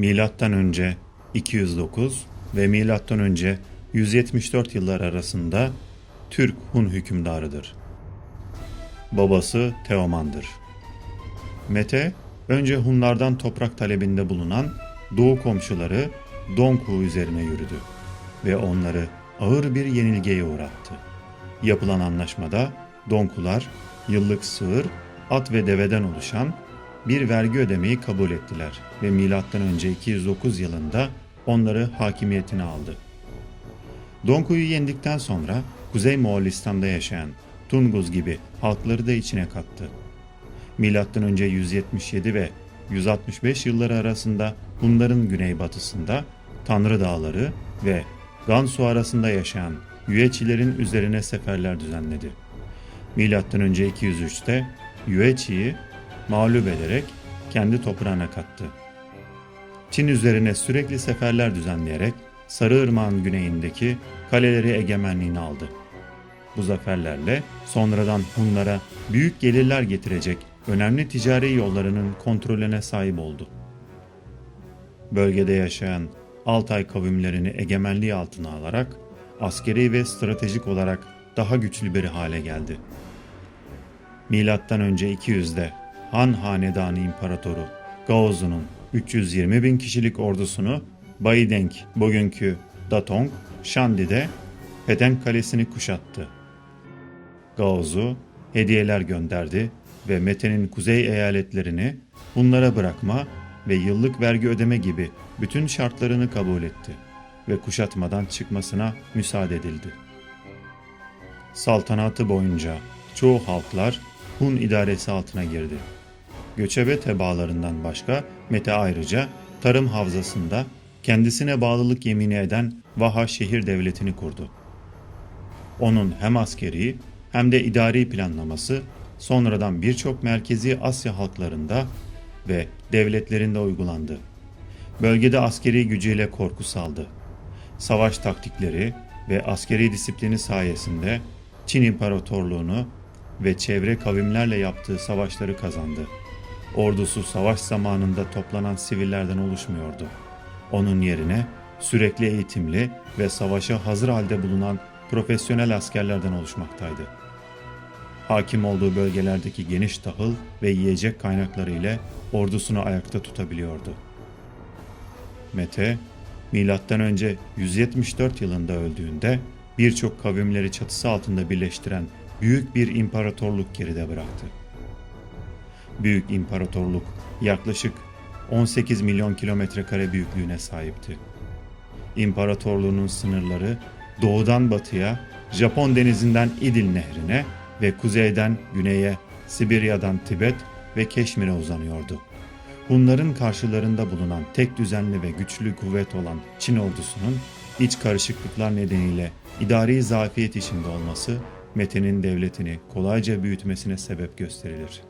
Milattan önce 209 ve milattan önce 174 yıllar arasında Türk Hun hükümdarıdır. Babası Teoman'dır. Mete, önce Hunlardan toprak talebinde bulunan doğu komşuları Donku üzerine yürüdü ve onları ağır bir yenilgiye uğrattı. Yapılan anlaşmada Donkular yıllık sığır, at ve deveden oluşan bir vergi ödemeyi kabul ettiler ve önce 209 yılında onları hakimiyetine aldı. Donku'yu yendikten sonra Kuzey Moğolistan'da yaşayan Tunguz gibi halkları da içine kattı. Önce 177 ve 165 yılları arasında Hunların güneybatısında Tanrı Dağları ve Gansu arasında yaşayan Yüeçilerin üzerine seferler düzenledi. Önce 203'te Yüeçi'yi mağlup ederek kendi toprağına kattı. Çin üzerine sürekli seferler düzenleyerek Sarıırmak'ın güneyindeki kaleleri egemenliğine aldı. Bu zaferlerle sonradan Hunlara büyük gelirler getirecek önemli ticari yollarının kontrolüne sahip oldu. Bölgede yaşayan Altay kavimlerini egemenliği altına alarak askeri ve stratejik olarak daha güçlü bir hale geldi. Milattan önce 200'de Han Hanedanı İmparatoru Gaozu'nun 320 bin kişilik ordusunu Baideng, bugünkü Datong, Shandi'de Peden Kalesi'ni kuşattı. Gaozu hediyeler gönderdi ve Mete'nin kuzey eyaletlerini bunlara bırakma ve yıllık vergi ödeme gibi bütün şartlarını kabul etti ve kuşatmadan çıkmasına müsaade edildi. Saltanatı boyunca çoğu halklar Hun idaresi altına girdi. Göçebe tebaalarından başka Mete ayrıca tarım havzasında kendisine bağlılık yemini eden Vaha şehir devletini kurdu. Onun hem askeri hem de idari planlaması sonradan birçok merkezi Asya halklarında ve devletlerinde uygulandı. Bölgede askeri gücüyle korku saldı. Savaş taktikleri ve askeri disiplini sayesinde Çin İmparatorluğunu ve çevre kavimlerle yaptığı savaşları kazandı. Ordusu savaş zamanında toplanan sivillerden oluşmuyordu. Onun yerine sürekli eğitimli ve savaşa hazır halde bulunan profesyonel askerlerden oluşmaktaydı. Hakim olduğu bölgelerdeki geniş tahıl ve yiyecek kaynakları ile ordusunu ayakta tutabiliyordu. Mete, önce 174 yılında öldüğünde birçok kavimleri çatısı altında birleştiren büyük bir imparatorluk geride bıraktı. Büyük imparatorluk yaklaşık 18 milyon kilometre kare büyüklüğüne sahipti. İmparatorluğunun sınırları doğudan batıya, Japon denizinden İdil nehrine ve kuzeyden güneye, Sibirya'dan Tibet ve Keşmir'e uzanıyordu. Hunların karşılarında bulunan tek düzenli ve güçlü kuvvet olan Çin ordusunun iç karışıklıklar nedeniyle idari zafiyet içinde olması Mete'nin devletini kolayca büyütmesine sebep gösterilir.